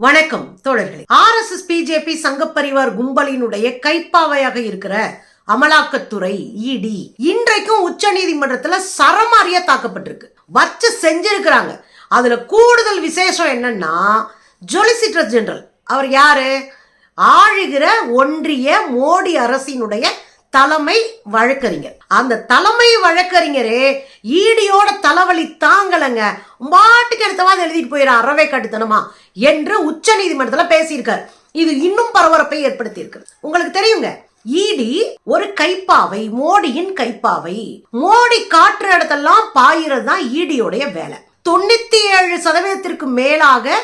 வணக்கம் தோழர்களே. R S S BJP Sangh Parivar கும்பலினுடைய கைப்பாவையாக இருக்கிற அமலாக்கத்துறை இடி இன்றைக்கும் உச்ச நீதிமன்றத்துல சரமாரியா தாக்கப்பட்டிருக்கு. வச்சு செஞ்சிருக்கிறாங்க. அதுல கூடுதல் விசேஷம் என்னன்னா ஜொலிசிட்டர் ஜெனரல் அவர் யாரு? ஆழுகிற ஒன்றிய மோடி அரசினுடைய தலைமை வழக்கறிஞர். அந்த தலைமை வழக்கறிஞரே ஈடியோட தலைவலி தாங்கலைங்க. மாட்டுக்கு எடுத்தவாது எழுதிட்டு போயிட அறவே கட்டுத்தனமா என்று உச்ச நீதிமன்றத்தில் பேசியிருக்கார். இது இன்னும் பரபரப்பை ஏற்படுத்தி உங்களுக்கு தெரியுங்க ஈடி ஒரு கைப்பாவை மோடியின் கைப்பாவை மோடி காற்று இடத்தெல்லாம் பாயிறது தான் ஈடியோடைய வேலை. தொண்ணூத்தி ஏழு சதவீதத்திற்கு மேலாக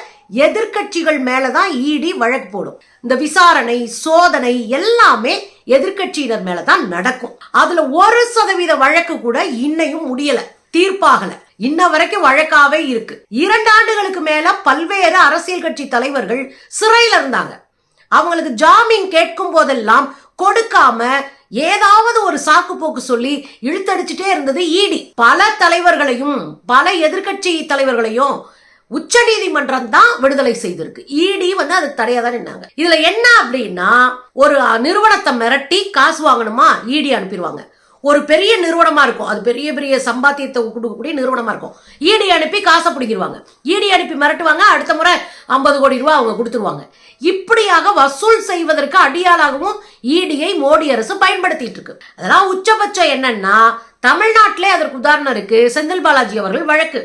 எதிர்க்கட்சிகள் மேலதான் ஈடி வழக்கு போடும். இந்த விசாரணை சோதனை எல்லாமே எதிர்க்கட்சியினர் மேலதான் நடக்கும். அதுல ஒரு சதவீத வழக்கு கூட இன்னையும் முடியல. தீர்ப்பாகல. இன்ன வரைக்கும் வழக்காவே இருக்கு. இரண்டு ஆண்டுகளுக்கு மேல பல்வேறு அரசியல் கட்சி தலைவர்கள் சிறையில இருந்தாங்க. அவங்களுக்கு ஜாமீன் கேட்கும் போதெல்லாம் கொடுக்காம ஏதாவது ஒரு சாக்கு போக்கு சொல்லி இழுத்தடிச்சுட்டே இருந்தது இடி பல தலைவர்களையும் பல எதிர்க்கட்சி தலைவர்களையும் உச்ச நீதிமன்றம் தான் விடுதலை செய்திருக்கு. இடி வந்து அது தடையா தான் நின்னாங்க இதுல என்ன அப்படின்னா ஒரு நிறுவனத்தை மிரட்டி காசு வாங்கணுமா? இடி அனுப்பிடுவாங்க ஒரு பெரிய நிறுவனமா இருக்கும். அது பெரிய பெரிய சம்பாத்தியத்தை கொடுக்கக்கூடிய நிறுவனமா இருக்கும். இடி அனுப்பி காசை பிடிக்கிடுவாங்க இடி அனுப்பி மிரட்டுவாங்க. அடுத்த முறை ஐம்பது கோடி ரூபா அவங்க கொடுத்துருவாங்க. இப்படியாக வசூல் செய்வதற்கு அடியாளாகவும் இடியை மோடி அரசு பயன்படுத்திட்டு இருக்கு. அதெல்லாம் உச்சபட்சம் என்னன்னா தமிழ்நாட்டிலே அதற்கு உதாரணம் இருக்கு. செந்தில் பாலாஜி அவர்கள் வழக்கு.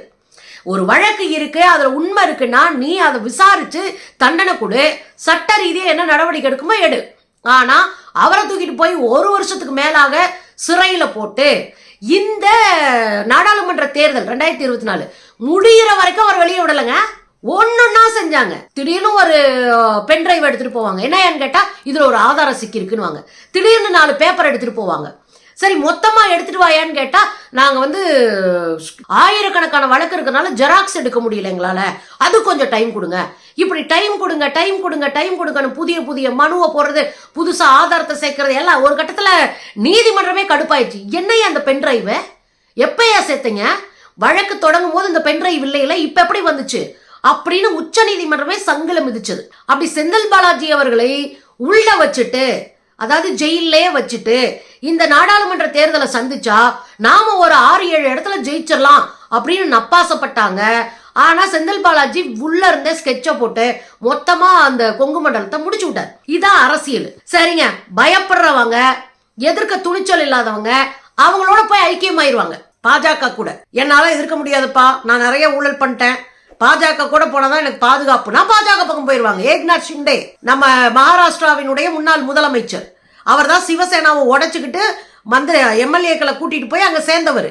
ஒரு வழக்கு இருக்கு அதுல உண்மை இருக்குன்னா நீ அதை விசாரிச்சு தண்டனை கொடு. சட்ட ரீதியாக என்ன நடவடிக்கை எடுக்குமோ எடு. ஆனா அவரை தூக்கிட்டு போய் ஒரு வருஷத்துக்கு மேலாக சிறையில போட்டு இந்த நாடாளுமன்ற தேர்தல் ரெண்டாயிரத்தி இருபத்தி நாலு முடிகிற வரைக்கும் அவர் வெளியே விடலைங்க. ஒன்னொன்னா செஞ்சாங்க. திடீர்னு ஒரு பென் டிரைவ் எடுத்துட்டு போவாங்க. என்ன ஏன்னு கேட்டா இதுல ஒரு ஆதாரம் சிக்கி இருக்குன்னு திடீர்னு நாலு பேப்பர் எடுத்துட்டு போவாங்க. சரி மொத்தமா எடுத்துட்டு வாயான்னு கேட்டா நாங்க வந்து ஆயிரக்கணக்கான வழக்கு இருக்கிறனால ஜெராக்ஸ் எடுக்க முடியல எங்களால. அது கொஞ்சம் டைம் கொடுங்க. இப்படி டைம் கொடுங்க டைம் கொடுங்க டைம் கொடுங்கன்னு புதிய புதிய மனுவை போடுறது புதுசா ஆதாரத்தை சேர்க்கறது எல்லாம் ஒரு கட்டத்துல நீதிமன்றமே கடுப்பாயிடுச்சு. என்னையா அந்த பென் டிரைவ் எப்பயா சேர்த்தீங்க? வழக்கு தொடங்கும் போது இந்த பென் டிரைவ் இல்லையில இப்ப எப்படி வந்துச்சு? அப்படின்னு உச்ச நீதிமன்றமே சங்கலம் மிதிச்சது. அப்படி செந்தில் பாலாஜி அவர்களை உள்ள வச்சுட்டு அதாவது ஜெயிலே வச்சுட்டு இந்த நாடாளுமன்ற தேர்தலை சந்திச்சா நாம ஒரு ஆறு ஏழு இடத்துல ஜெயிச்சிடலாம் அப்படின்னு நப்பாசப்பட்டாங்க. ஆனா செந்தில் பாலாஜி உள்ள இருந்தே ஸ்கெட்ச போட்டு மொத்தமா அந்த கொங்கு மண்டலத்தை முடிச்சு விட்டார். இதான் அரசியல். சரிங்க பயப்படுறவங்க எதிர்க்க துணிச்சல் இல்லாதவங்க அவங்களோட போய் ஐக்கியமாயிருவாங்க. பாஜக கூட. என்னால எதிர்க்க முடியாதுப்பா. நான் நிறைய ஊழல் பண்ணிட்டேன். பாஜக கூட போனதான் எனக்கு பாதுகாப்புனா பாஜக பக்கம் போயிருவாங்க. ஏக்நாத் ஷிண்டே நம்ம மகாராஷ்டிராவினுடைய முன்னாள் முதலமைச்சர். அவர் தான் சிவசேனாவை உடைச்சிக்கிட்டு மந்திரி எம்எல்ஏக்களை கூட்டிகிட்டு போய் அங்கே சேர்ந்தவர்.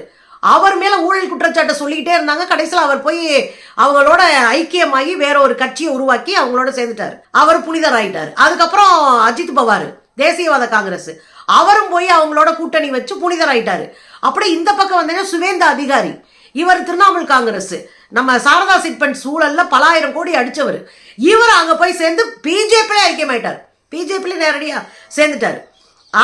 அவர் மேலே ஊழல் குற்றச்சாட்டை சொல்லிக்கிட்டே இருந்தாங்க. கடைசியில் அவர் போய் அவங்களோட ஐக்கியமாகி வேற ஒரு கட்சியை உருவாக்கி அவங்களோட சேர்ந்துட்டார். அவர் புனிதர் ஆகிட்டார் அதுக்கப்புறம் அஜித் பவார் தேசியவாத காங்கிரஸ். அவரும் போய் அவங்களோட கூட்டணி வச்சு புனிதர் ஆயிட்டாரு. அப்படி இந்த பக்கம் வந்தீங்கன்னா சுவேந்த அதிகாரி இவர் திரிணாமுல் காங்கிரஸ். நம்ம சாரதா சிட்பண்ட் சூழல்ல பலாயிரம் கோடி அடிச்சவர். இவர் அங்க போய் சேர்ந்து பிஜேபியிலே ஐக்கியமாயிட்டார். பிஜேபியில் நேரடியாக சேர்ந்துட்டார்.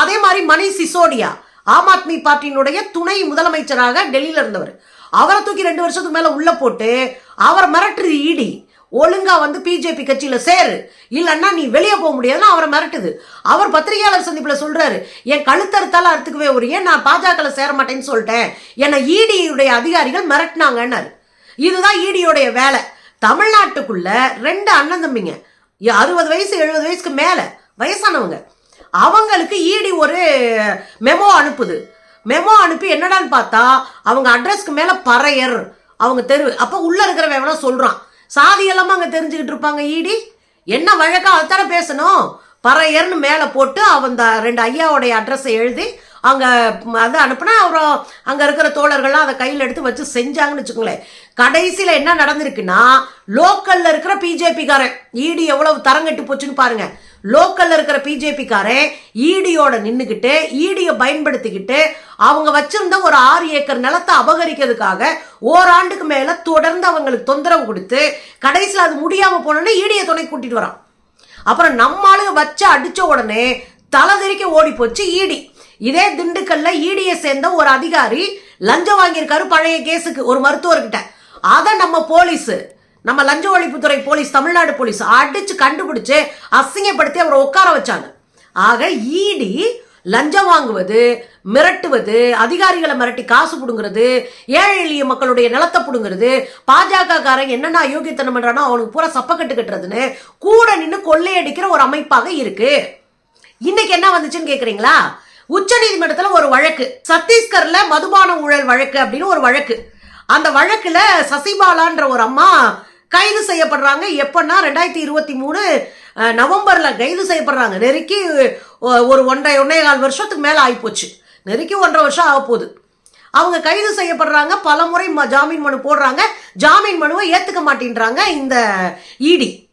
அதே மாதிரி மணி சிசோடியா ஆம் ஆத்மி பார்ட்டியினுடைய துணை முதலமைச்சராக டெல்லியில் இருந்தவர். அவரை தூக்கி ரெண்டு வருஷத்துக்கு மேலே உள்ள போட்டு அவர் மிரட்டுது ஈடி ஒழுங்கா வந்து பிஜேபி கட்சியில சேரு. இல்லைன்னா நீ வெளியே போக முடியாதுன்னு அவரை மிரட்டுது. அவர் பத்திரிகையாளர் சந்திப்புல சொல்றாரு என் கழுத்தறுத்தால அறுத்துக்கவே ஒரு ஏன் நான் பாஜக சேர மாட்டேன்னு சொல்லிட்டேன். என்னை இடியுடைய அதிகாரிகள் மிரட்டினாங்கன்னாரு. இதுதான் இடியுடைய வேலை. தமிழ்நாட்டுக்குள்ள ரெண்டு அண்ணன் தம்பிங்க அறுபது வயசு எழுபது வயசுக்கு மேலே வயசானவங்க. அவங்களுக்கு ஈடி ஒரு மெமோ அனுப்புது. மெமோ அனுப்பி என்னடான்னு பார்த்தா அவங்க அட்ரஸ்க்கு மேலே பறையர் அவங்க தெரு அப்போ உள்ளே இருக்கிறவன் எவனா சொல்கிறான் சாதி எல்லாமே தெரிஞ்சுக்கிட்டு இருப்பாங்க ஈடி என்ன வழக்கா அதுதானே பேசணும். பறையர்னு மேலே போட்டு அவன் ரெண்டு ஐயாவுடைய அட்ரஸை எழுதி அங்கே அது அனுப்புனா அப்புறம் அங்கே இருக்கிற தோழர்கள்லாம் அதை கையில் எடுத்து வச்சு செஞ்சாங்கன்னு வச்சுக்கோங்களேன். கடைசியில் என்ன நடந்திருக்குன்னா லோக்கலில் இருக்கிற பிஜேபிக்காரன் ஈடி எவ்வளவு தரங்கட்டு போச்சுன்னு பாருங்கள் லோக்கல்ல இருக்கிற பிஜேபிக்காரன் ஈடியோட நின்றுக்கிட்டு ஈடியை பயன்படுத்திக்கிட்டு அவங்க வச்சிருந்த ஒரு ஆறு ஏக்கர் நிலத்தை அபகரிக்கிறதுக்காக ஓராண்டுக்கு மேல தொடர்ந்து அவங்களுக்கு தொந்தரவு கொடுத்து கடைசியில் அது முடியாம போனோன்னே ஈடியை துணை கூட்டிட்டு வரான். அப்புறம் நம்மளும் வச்சு அடிச்ச உடனே தலை ஓடி போச்சு ஈடி. இதே திண்டுக்கல்ல ஈடியை சேர்ந்த ஒரு அதிகாரி லஞ்சம் வாங்கியிருக்காரு பழைய கேஸுக்கு ஒரு மருத்துவர்கிட்ட. அதை நம்ம போலீஸ் நம்ம லஞ்ச ஒழிப்புத்துறை போலீஸ் தமிழ்நாடு போலீஸ் அடிச்சு கண்டுபிடிச்சு அசிங்கப்படுத்தி அவரை உட்கார வச்சாங்க. ஆக ஈடி லஞ்சம் வாங்குவது மிரட்டுவது அதிகாரிகளை மிரட்டி காசு பிடுங்குறது ஏழை எளிய மக்களுடைய நிலத்தை புடுங்கிறது பாஜக காரன் என்னென்ன அயோக்கியத்தனம் பண்ணுறானோ அவனுக்கு பூரா சப்பக்கட்டு கட்டுறதுன்னு கூட நின்று கொள்ளையடிக்கிற ஒரு அமைப்பாக இருக்கு. இன்னைக்கு என்ன வந்துச்சுன்னு கேட்குறீங்களா உச்ச நீதிமன்றத்தில் ஒரு வழக்கு. சத்தீஸ்கர்ல மதுபான ஊழல் வழக்கு அப்படின்னு ஒரு வழக்கு. அந்த வழக்கில் சசிபாலான்ற ஒரு அம்மா கைது செய்யப்படுறாங்க. எப்பன்னா ரெண்டாயிரத்தி இருபத்தி மூணு நவம்பரில் கைது செய்யப்படுறாங்க. நெருக்கி ஒ- ஒரு ஒன்றரை ஒன்றே கால் வருஷத்துக்கு மேலே ஆகிப்போச்சு நெருக்கி ஒன்றரை வருஷம் ஆக போகுது. அவங்க கைது செய்யப்படுறாங்க. பல முறை ம- ஜாமீன் மனு போடுறாங்க. ஜாமீன் மனுவை ஏற்றுக்க மாட்டேன்றாங்க இந்த இடி.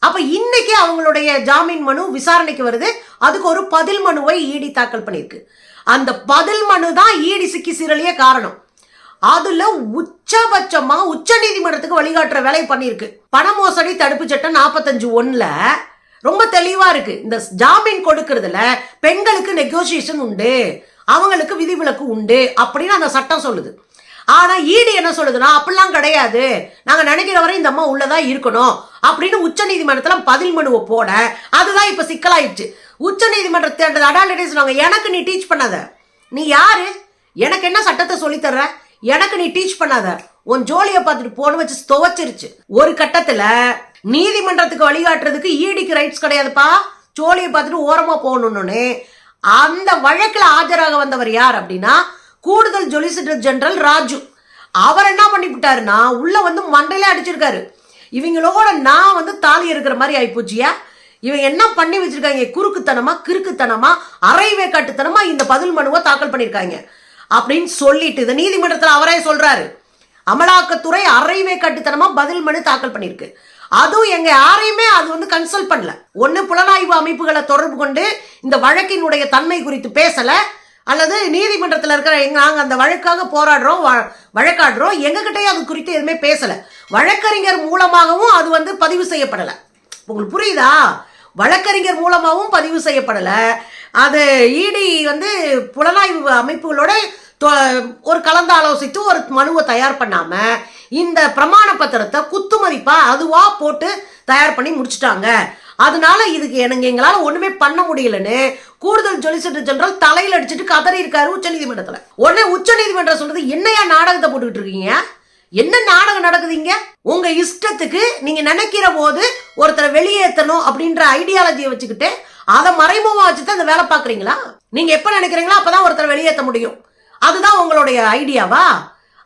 அப்போ இன்னைக்கு அவங்களுடைய ஜாமீன் மனு விசாரணைக்கு வருது. அதுக்கு ஒரு பதில் மனுவை ஈடி தாக்கல் பண்ணியிருக்கு. அந்த பதில் மனு தான் ஈடி சிக்கி சீரழிய காரணம். அதுல உச்சபட்சமா உச்ச நீதிமன்றத்துக்கு வழிகாட்டுற வேலை பண்ணியிருக்கு. பண மோசடி தடுப்பு சட்டம் நாற்பத்தஞ்சு ஒண்ணுல ரொம்ப தெளிவா இருக்கு. இந்த ஜாமீன் கொடுக்கறதுல பெண்களுக்கு நெகோசியேஷன் உண்டு அவங்களுக்கு விதிவிலக்கு உண்டு அப்படின்னு அந்த சட்டம் சொல்லுது. ஆனா ஈடு என்ன சொல்லுதுன்னா அப்படிலாம் கிடையாது. நாங்க நினைக்கிற வரை இந்த அம்மா உள்ளதா இருக்கணும். அப்படின்னு உச்ச நீதிமன்றத்துல பதில் மனுவை போட அதுதான் இப்ப சிக்கலாயிடுச்சு. உச்ச நீதிமன்றத்தை அடாலிட்டே சொன்னாங்க எனக்கு நீ டீச் பண்ணாத. நீ யாரு? எனக்கு என்ன சட்டத்தை சொல்லித்தர்ற எனக்கு நீ டீச் பண்ணாத. உன் ஜோலியை பார்த்துட்டு போன வச்சு துவச்சிருச்சு. ஒரு கட்டத்துல நீதிமன்றத்துக்கு வழிகாட்டுறதுக்கு ஈடிக்கு ரைட்ஸ் கிடையாதுப்பா. ஜோலியை பார்த்துட்டு ஓரமா போகணும்னு. அந்த வழக்கில் ஆஜராக வந்தவர் யார் அப்படின்னா கூடுதல் ஜொலிசிட்டர் ஜெனரல் ராஜு. அவர் என்ன பண்ணிவிட்டாருன்னா உள்ள வந்து மண்டையில அடிச்சிருக்காரு. இவங்களோட நான் வந்து தாலி இருக்கிற மாதிரி ஆயிப்போச்சியா? இவன் என்ன பண்ணி வச்சிருக்காங்க? குறுக்குத்தனமா கிறுக்குத்தனமா அரைவே காட்டுத்தனமா இந்த பதில் மனுவை தாக்கல் பண்ணியிருக்காங்க. அப்படின்னு சொல்லிட்டு இந்த நீதிமன்றத்தில் அவரே சொல்றாரு. அமலாக்கத்துறை அரைவே கட்டுத்தனமாக பதில் மனு தாக்கல் பண்ணியிருக்கு. அதுவும் எங்க யாரையுமே அது வந்து கன்சல்ட் பண்ணல. ஒன்று புலனாய்வு அமைப்புகளை தொடர்பு கொண்டு இந்த வழக்கினுடைய தன்மை குறித்து பேசல. அல்லது நீதிமன்றத்தில் இருக்கிற எங்க நாங்கள் அந்த வழக்காக போராடுறோம் வ- வழக்காடுறோம். எங்ககிட்டயே அது குறித்து எதுவுமே பேசல. வழக்கறிஞர் மூலமாகவும் அது வந்து பதிவு செய்யப்படலை. உங்களுக்கு புரியுதா? வழக்கறிஞர் மூலமாகவும் பதிவு செய்யப்படலை. அது இடி வந்து புலனாய்வு அமைப்புகளோட தொ- ஒரு கலந்து ஆலோசித்து ஒரு மனுவை தயார் பண்ணாமல் இந்த பிரமாண பத்திரத்தை குத்து அதுவாக போட்டு தயார் பண்ணி முடிச்சுட்டாங்க. அதனால இதுக்கு எனக்கு எங்களால் ஒன்றுமே பண்ண முடியலன்னு கூடுதல் சொலிசிட்டர் ஜெனரல் தலையில் அடிச்சுட்டு கதறி இருக்காரு உச்சநீதிமன்றத்தில். உடனே உச்சநீதிமன்றம் சொல்றது என்னையா நாடகத்தை போட்டுக்கிட்டு இருக்கீங்க? என்ன நாடகம் நடக்குதுங்க? உங்க இஷ்டத்துக்கு நீங்க நினைக்கிற போது ஒருத்தரை வெளியேற்றணும் அப்படின்ற ஐடியாலஜியை வச்சுக்கிட்டு அதை மறைமுகமா வச்சுட்டு அந்த வேலை பாக்குறீங்களா நீங்க எப்ப நினைக்கிறீங்களோ அப்பதான் ஒருத்தரை வெளியேற்ற முடியும். அதுதான் உங்களுடைய ஐடியாவா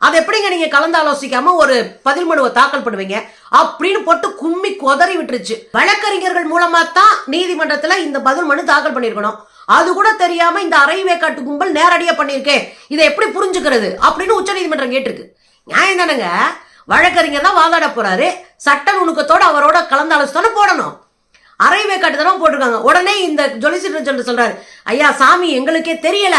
அது எப்படிங்க நீங்க கலந்து ஆலோசிக்காம ஒரு பதில் மனுவை தாக்கல் பண்ணுவீங்க? அப்படின்னு போட்டு கும்மி கொதறி விட்டுருச்சு. வழக்கறிஞர்கள் மூலமா தான் நீதிமன்றத்துல இந்த பதில் மனு தாக்கல் பண்ணிருக்கணும் அது கூட தெரியாம இந்த அரைவே காட்டு கும்பல் நேரடியா பண்ணிருக்கேன் இதை எப்படி புரிஞ்சுக்கிறது அப்படின்னு உச்சநீதிமன்றம் கேட்டிருக்கு. நியாயம் தானேங்க? வழக்கறிஞர் தான் வாதாட போறாரு. சட்ட நுணுக்கத்தோடு அவரோட கலந்து ஆலோசனை போடணும். அரைவே காட்டுதனம் போட்டிருக்காங்க. உடனே இந்த ஜொலிசிட்டர் ஜெனரல் சொல்றாரு ஐயா சாமி எங்களுக்கே தெரியல.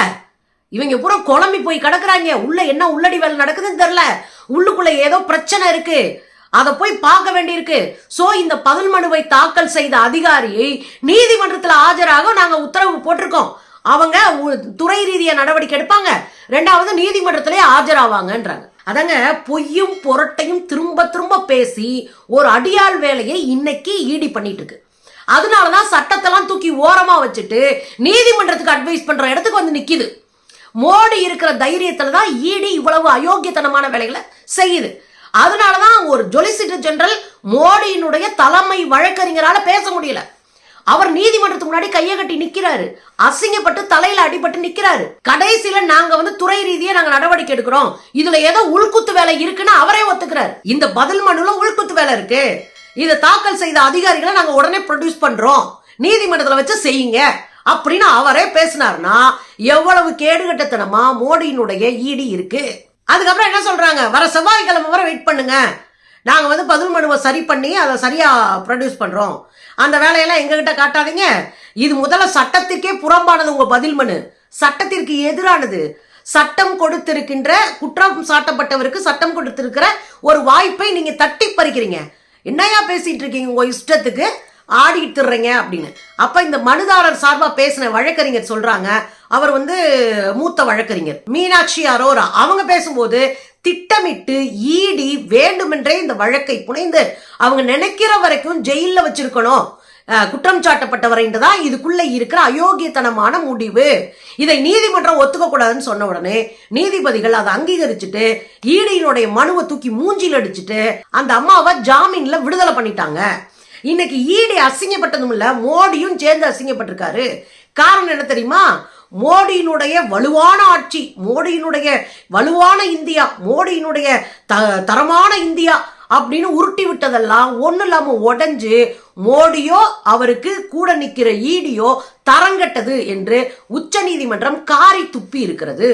இவங்க பூரா குழம்பி போய் கிடக்குறாங்க. உள்ள என்ன உள்ளடி வேலை நடக்குதுன்னு தெரியல. உள்ளுக்குள்ள ஏதோ பிரச்சனை இருக்கு. அதை போய் பார்க்க வேண்டியிருக்கு. சோ இந்த பதில் மனுவை தாக்கல் செய்த அதிகாரியை நீதிமன்றத்தில் ஆஜராக நாங்க உத்தரவு போட்டிருக்கோம். அவங்க உ- துறை ரீதியாக நடவடிக்கை எடுப்பாங்க. ரெண்டாவது நீதிமன்றத்திலே ஆஜராவாங்கன்றாங்க. அதங்க பொய்யும் பொரட்டையும் திரும்ப திரும்ப பேசி ஒரு அடியாள் வேலையை இன்னைக்கு ஈடி பண்ணிட்டு இருக்கு அதனாலதான் சட்டத்தெல்லாம் தூக்கி ஓரமாக வச்சுட்டு நீதிமன்றத்துக்கு அட்வைஸ் பண்ணுற இடத்துக்கு வந்து நிற்கிது மோடி இருக்கிற தைரியத்தில் தான் ஈடி இவ்வளவு அயோக்கியத்தனமான வேலைகளை செய்யுது. அதனால தான் ஒரு ஜொலிசிட்டர் ஜெனரல் மோடியினுடைய தலைமை வழக்கறிஞரால் பேச முடியல. அவர் நீதிமன்றத்துக்கு முன்னாடி கையை கட்டி நிக்கிறாரு. அசிங்கப்பட்டு தலையில அடிபட்டு நிக்கிறாரு. கடைசியில நாங்க வந்து துறை ரீதியா நாங்க நடவடிக்கை எடுக்கிறோம். இதுல ஏதோ உள்குத்து வேலை இருக்குன்னு அவரே ஒத்துக்கிறாரு. இந்த பதில் மனுல உள்குத்து வேலை இருக்கு. இதை தாக்கல் செய்த அதிகாரிகளை நாங்க உடனே ப்ரொடியூஸ் பண்றோம். நீதிமன்றத்துல வச்சு செய்யுங்க. அப்படின்னு அவரே பேசினார்னா எவ்வளவு கேடுகட்டத்தனமா மோடியினுடைய ஈடி இருக்கு. அதுக்கப்புறம் என்ன சொல்றாங்க? வர செவ்வாய்க்கிழமை வர வெயிட் பண்ணுங்க. நாங்கள் வந்து பதில் மனுவை சரி பண்ணி அதை சரியாக ப்ரொடியூஸ் பண்ணுறோம் அந்த வேலையெல்லாம் எங்ககிட்ட காட்டாதீங்க. இது முதல்ல சட்டத்திற்கே புறம்பானது உங்கள் பதில் மனு. சட்டத்திற்கு எதிரானது. சட்டம் கொடுத்திருக்கின்ற குற்றம் சாட்டப்பட்டவருக்கு சட்டம் கொடுத்திருக்கிற ஒரு வாய்ப்பை நீங்கள் தட்டி பறிக்கிறீங்க. என்னையா பேசிகிட்டு இருக்கீங்க உங்கள் இஷ்டத்துக்கு? ஆடிட்டு அப்படின்னு. அப்போ இந்த மனுதாரர் சார்பாக பேசின வழக்கறிஞர் சொல்கிறாங்க அவர் வந்து மூத்த வழக்கறிஞர். மீனாட்சி அரோரா. அவங்க பேசும்போது திட்டமிட்டு ஈடி வேண்டுமென்றே இந்த வழக்கை புனைந்து அவங்க நினைக்கிற வரைக்கும் ஜெயிலில் வச்சிருக்கணும். குற்றம் குற்றம் சாட்டப்பட்டவரைன்றதான் இதுக்குள்ள இருக்கிற அயோக்கியத்தனமான முடிவு. இதை நீதிமன்றம் ஒத்துக்க கூடாதுன்னு சொன்ன உடனே நீதிபதிகள் அதை அங்கீகரிச்சுட்டு ஈடியினுடைய மனுவை தூக்கி மூஞ்சில் அடிச்சுட்டு அந்த அம்மாவை ஜாமீன்ல விடுதலை பண்ணிட்டாங்க. இன்னைக்கு ஈடி அசிங்கப்பட்டதும் இல்ல மோடியும் சேர்ந்து அசிங்கப்பட்டிருக்காரு. காரணம் என்ன தெரியுமா? மோடியினுடைய வலுவான ஆட்சி மோடியினுடைய வலுவான இந்தியா மோடியினுடைய த தரமான இந்தியா அப்படின்னு உருட்டி விட்டதெல்லாம் ஒன்றும் இல்லாமல் உடஞ்சு மோடியோ அவருக்கு கூட நிற்கிற ஈடியோ தரங்கட்டது என்று உச்சநீதிமன்றம் காரி துப்பி இருக்கிறது.